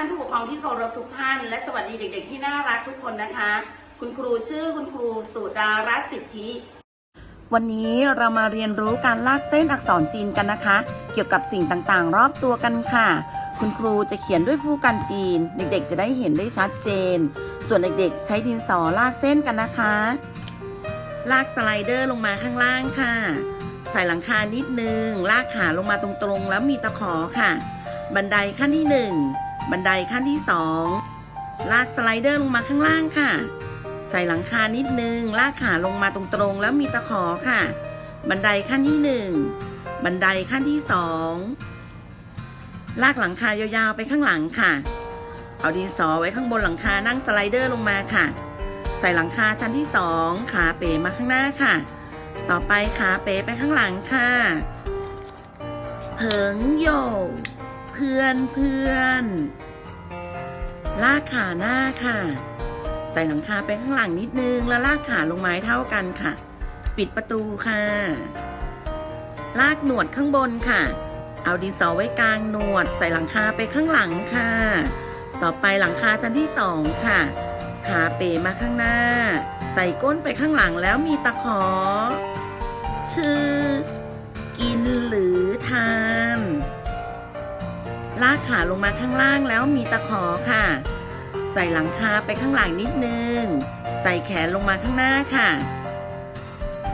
ท่านผู้ปกครองที่เคารพทุกท่าน และสวัสดีเด็กๆที่น่ารักทุกคนนะคะ คุณครูชื่อคุณครูสุดารัตน์สิทธิ วันนี้เรามาเรียนรู้การลากเส้นอักษรจีนกันนะคะ เกี่ยวกับสิ่งต่างๆ รอบตัวกันค่ะ คุณครูจะเขียนด้วยผู้กันจีน เด็กๆ จะได้เห็นได้ชัดเจน ส่วนเด็กๆ ใช้ดินสอลากเส้นกันนะคะ ลากสไลเดอร์ลงมาข้างล่างค่ะ ใส่หลังคานิดนึง ลากขาลงมาตรงๆ แล้วมีตะขอค่ะ บันไดขั้นที่หนึ่ง บันไดขั้นที่สองลากสไลเดอร์ลงมาข้างล่างค่ะ ใส่หลังคานิดนึง ลากขาลงมาตรงๆ แล้วมีตะขอค่ะ บันไดขั้นที่หนึ่งบันไดขั้นที่สองลากหลังคายาวๆไปข้างหลังค่ะ เอาดินสอไว้ข้างบนหลังคานั่งสไลเดอร์ลงมาค่ะ ใส่หลังคาชั้นที่สองขาเป๋มาข้างหน้าค่ะ ต่อไปขาเป๋ไปข้างหลังค่ะเผิงโย พื่อนเพื่อนลากขาหน้าค่ะ ใส่หลังคาไปข้างหลังนิดนึง แล้วลากขาลงไม้เท่ากันค่ะ ปิดประตูค่ะ ลากหนวดข้างบนค่ะ เอาดินสอไว้กลางหนวด ใส่หลังคาไปข้างหลังค่ะ ต่อไปหลังคาชั้นที่สองค่ะ ขาเป๋มาข้างหน้า ใส่ก้นไปข้างหลังแล้วมีตะขอ ชื่อ กินหรือทาน ลากขาลงมาข้างล่างแล้วมีตะขอค่ะ ใส่หลังคาไปข้างหลังนิดนึง ใส่แขนลงมาข้างหน้าค่ะ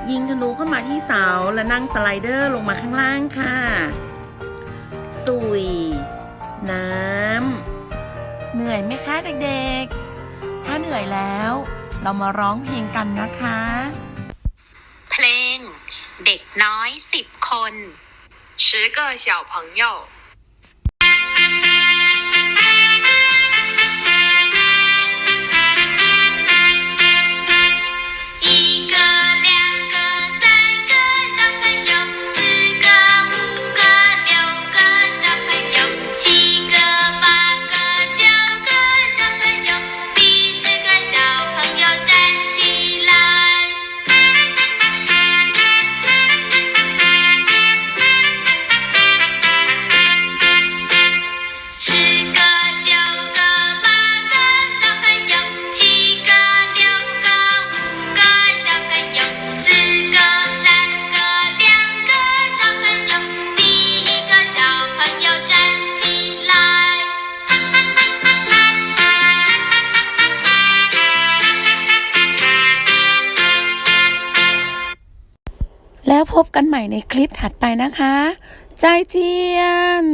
ยิงธนูเข้ามาที่เสาและนั่งสไลเดอร์ลงมาข้างล่างค่ะ สุย น้ำ เหนื่อยไหมคะเด็กๆ ถ้าเหนื่อยแล้ว เรามาร้องเพลงกันนะคะ เพลง เด็กน้อยสิบคน 十个小朋友， แล้วพบกันใหม่ในคลิปถัดไปนะคะ ใจเจียน